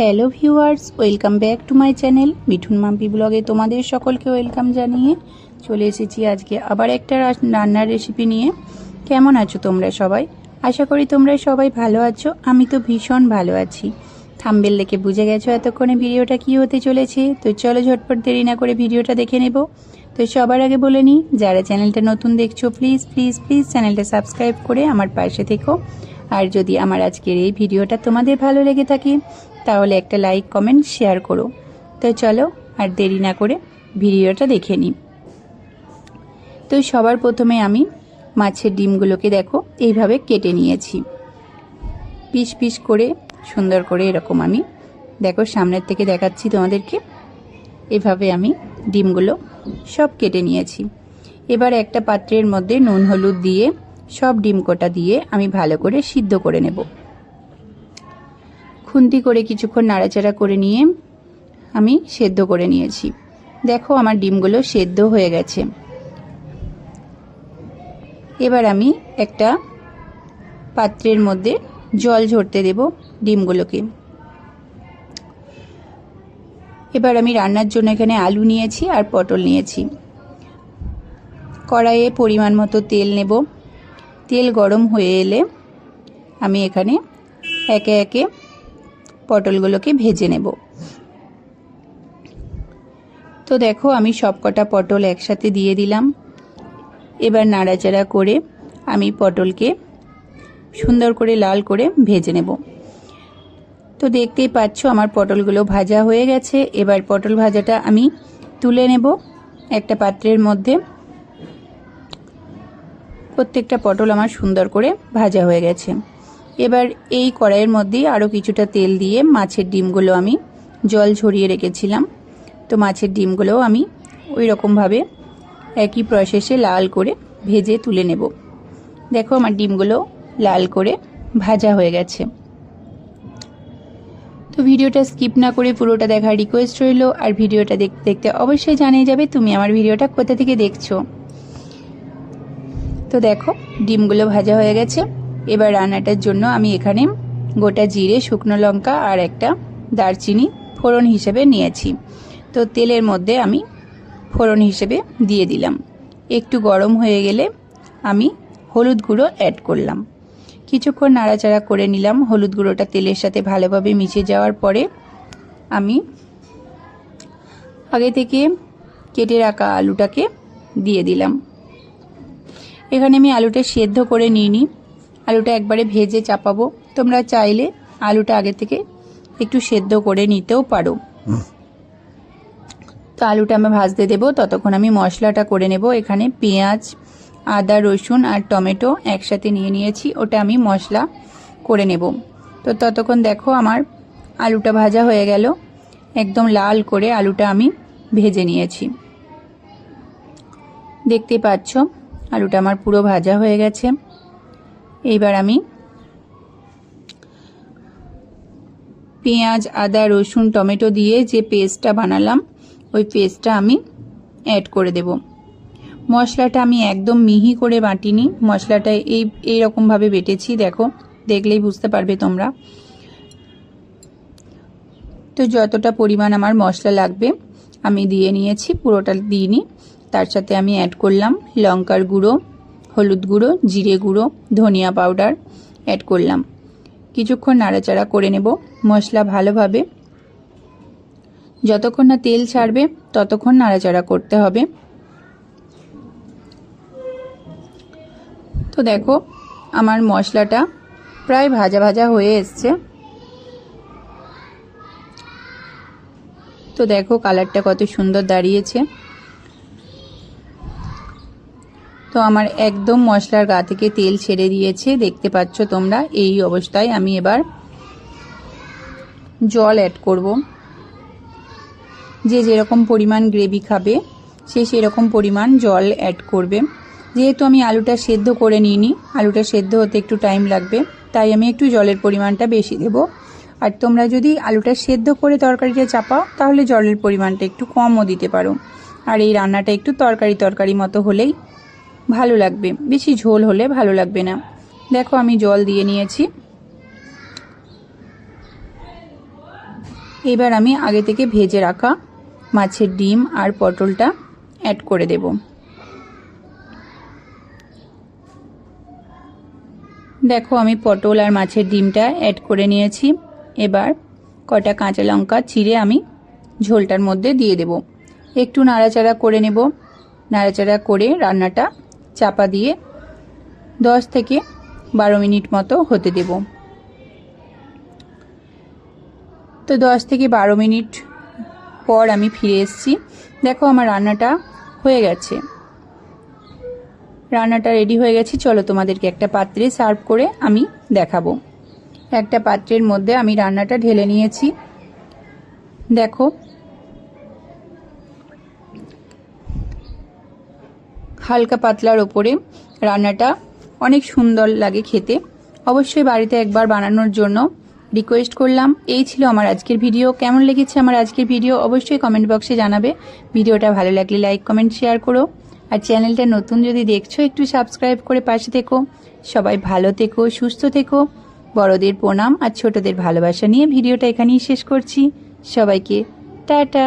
Hello viewers welcome back to my channel Mithun Mampi ব্লগে তোমাদের সকলকে ওয়েলকাম জানিয়ে চলে এসেছি আজকে আবার একটা রান্নার রেসিপি নিয়ে। কেমন আছো তোমরা সবাই? আশা করি তোমরা সবাই ভালো আছো, আমি তো ভীষণ ভালো আছি। থাম্বেল দেখে বুঝে গেছো এতক্ষণে ভিডিওটা কি হতে চলেছে? তো চলো ঝটপট দেরি না করে ভিডিওটা দেখে নেব। তো সবার আগে বলে নিই, যারা চ্যানেলটা নতুন দেখছ প্লিজ প্লিজ প্লিজ চ্যানেলটা সাবস্ক্রাইব করে আমার পাশে থেকো। আর যদি আমার আজকের এই ভিডিওটা তোমাদের ভালো লেগে থাকে তাহলে একটা লাইক কমেন্ট শেয়ার করো। তো চলো, আর দেরি না করে ভিডিওটা দেখে নিই। তো সবার প্রথমে আমি মাছের ডিমগুলোকে দেখো, এইভাবে কেটে নিয়েছি। পিস পিস করে, সুন্দর করে এরকম আমি, দেখো সামনের থেকে দেখাচ্ছি তোমাদেরকে। এভাবে আমি ডিমগুলো সব কেটে নিয়েছি। এবার একটা পাত্রের মধ্যে নুন, হলুদ দিয়ে সব ডিম কোটা দিয়ে আমি ভালো করে সিদ্ধ করে নেব। খুন্তি করে কিছুক্ষণ নাড়াচাড়া করে নিয়ে আমি সেদ্ধ করে নিয়েছি। দেখো আমার ডিমগুলো সেদ্ধ হয়ে গেছে। এবার আমি একটা পাত্রের মধ্যে জল ঝরতে দেব ডিমগুলোকে। এবার আমি রান্নার জন্য এখানে আলু নিয়েছি আর পটল নিয়েছি। কড়াইয়ে পরিমাণ মতো তেল নেব। তেল গরম হয়ে এলে আমি এখানে একে একে পটলগুলোকে ভেজে নেব। তো দেখো, আমি সবকটা পটল একসাথে দিয়ে দিলাম। এবার নাড়াচাড়া করে আমি পটলকে সুন্দর করে লাল করে ভেজে নেব। তো দেখতেই পাচ্ছ, আমার পটলগুলো ভাজা হয়ে গেছে। এবার পটল ভাজাটা আমি তুলে নেব একটা পাত্রের মধ্যে। প্রত্যেকটা পটল আমার সুন্দর করে ভাজা হয়ে গেছে। এবার এই কড়াইয়ের মধ্যেই আরও কিছুটা তেল দিয়ে মাছের ডিমগুলো আমি জল ঝরিয়ে রেখেছিলাম। তো মাছের ডিমগুলোও আমি ওই রকমভাবে একই প্রসেসে লাল করে ভেজে তুলে নেব। দেখো আমার ডিমগুলো লাল করে ভাজা হয়ে গেছে। তো ভিডিওটা স্কিপ না করে পুরোটা দেখার রিকোয়েস্ট রইল, আর ভিডিওটা দেখতে দেখতে অবশ্যই জানিয়ে যাবে তুমি আমার ভিডিওটা কোথা থেকে দেখছ। তো দেখো, ডিমগুলো ভাজা হয়ে গেছে। এবার রান্নাটার জন্য আমি এখানে গোটা জিরে, শুকনো লঙ্কা আর একটা দারচিনি ফোড়ন হিসেবে নিয়েছি। তো তেলের মধ্যে আমি ফোড়ন হিসেবে দিয়ে দিলাম। একটু গরম হয়ে গেলে আমি হলুদ গুঁড়ো অ্যাড করলাম। কিছুক্ষণ নাড়াচাড়া করে নিলাম। হলুদ গুঁড়োটা তেলের সাথে ভালোভাবে মিশে যাওয়ার পরে আমি আগে থেকে কেটে রাখা আলুটাকে দিয়ে দিলাম। এখানে আমি আলুটা সেদ্ধ করে নিইনি। আলুটা একবারে ভেজে চাপাবো। তোমরা চাইলে আলুটা আগে থেকে একটু সেদ্ধ করে নিতেও পারো। তো আলুটা আমি ভাজতে দেবো। ততক্ষণ আমি মশলাটা করে নেব। এখানে পেঁয়াজ আদা রসুন আর টমেটো একসাথে নিয়ে নিয়েছি। ওটা আমি মশলা করে নেব। তো ততক্ষণ দেখো আমার আলুটা ভাজা হয়ে গেল। একদম লাল করে আলুটা আমি ভেজে নিয়েছি। দেখতে পাচ্ছ? আলুটা আমার পুরো ভাজা হয়ে গেছে। এইবার আমি পেঁয়াজ, আদা, রসুন, টমেটো দিয়ে যে পেস্টটা বানালাম, ওই পেস্টটা আমি অ্যাড করে দেব। মশলাটা আমি একদম মিহি করে বাটিনি। মশলাটা এই এই রকমভাবে বেটেছি, দেখো, দেখলেই বুঝতে পারবে তোমরা। তো যতটা পরিমাণ আমার মশলা লাগবে, আমি দিয়ে নিয়েছি, পুরোটা দিইনি। তার সাথে আমি অ্যাড করলাম লঙ্কার গুঁড়ো হলুদ গুঁড়ো, জিরে গুঁড়ো, ধনিয়া পাউডার অ্যাড করলাম। কিছুক্ষণ নাড়াচাড়া করে নেব মশলা ভালোভাবে। যতক্ষণ না তেল ছাড়বে, ততক্ষণ নাড়াচাড়া করতে হবে। তো দেখো, আমার মশলাটা প্রায় ভাজা ভাজা হয়ে এসছে। তো দেখো কালারটা কত সুন্দর দাঁড়িয়েছে। তো আমার একদম মশলার গা থেকে তেল ছেড়ে দিয়েছে, দেখতে পাচ্ছ তোমরা? এই অবস্থায় আমি এবার জল অ্যাড করব। যে যেরকম পরিমাণ গ্রেভি খাবে, সে সেরকম পরিমাণ জল অ্যাড করবে। যেহেতু আমি আলুটা সেদ্ধ করে নিইনি, আলুটা সেদ্ধ হতে একটু টাইম লাগবে, তাই আমি একটু জলের পরিমাণটা বেশি দেব। আর তোমরা যদি আলুটা সেদ্ধ করে তরকারিটা চাপাও, তাহলে জলের পরিমাণটা একটু কমও দিতে পারো। আর এই রান্নাটা একটু তরকারি তরকারি মতো হলেই ভালো লাগবে। বেশি ঝোল হলে ভালো লাগবে না। দেখো আমি জল দিয়ে নিয়েছি। এবার আমি আগে থেকে ভেজে রাখা মাছের ডিম আর পটলটা অ্যাড করে দেব। দেখো আমি পটল আর মাছের ডিমটা অ্যাড করে নিয়েছি। এবার কটা কাঁচা লঙ্কা চিড়ে আমি ঝোলটার মধ্যে দিয়ে দেব। একটু নাড়াচাড়া করে নেব। নাড়াচাড়া করে রান্নাটা চাপা দিয়ে দশ থেকে বারো মিনিট মতো হতে দেব। তো দশ থেকে বারো মিনিট পর আমি ফিরে এসেছি। দেখো আমার রান্নাটা হয়ে গেছে। রান্নাটা রেডি হয়ে গেছে। চলো তোমাদেরকে একটা পাত্রে সার্ভ করে আমি দেখাবো। একটা পাত্রের মধ্যে আমি রান্নাটা ঢেলে নিয়েছি। দেখো হালকা পাতলার ওপরে রান্নাটা অনেক সুন্দর লাগে খেতে। অবশ্যই বাড়িতে একবার বানানোর জন্য রিকোয়েস্ট করলাম। এই ছিল আমার আজকের ভিডিও কেমন লেগেছে আমার আজকের ভিডিও অবশ্যই কমেন্ট বক্সে জানাবে। ভিডিওটা ভালো লাগলে লাইক কমেন্ট শেয়ার করো। আর চ্যানেলটা নতুন যদি দেখছ, একটু সাবস্ক্রাইব করে পাশে থেকো। সবাই ভালো থেকো, সুস্থ থেকো। বড়দের প্রণাম আর ছোটদের ভালোবাসা নিয়ে ভিডিওটা এখানেই শেষ করছি। সবাইকে টাটা।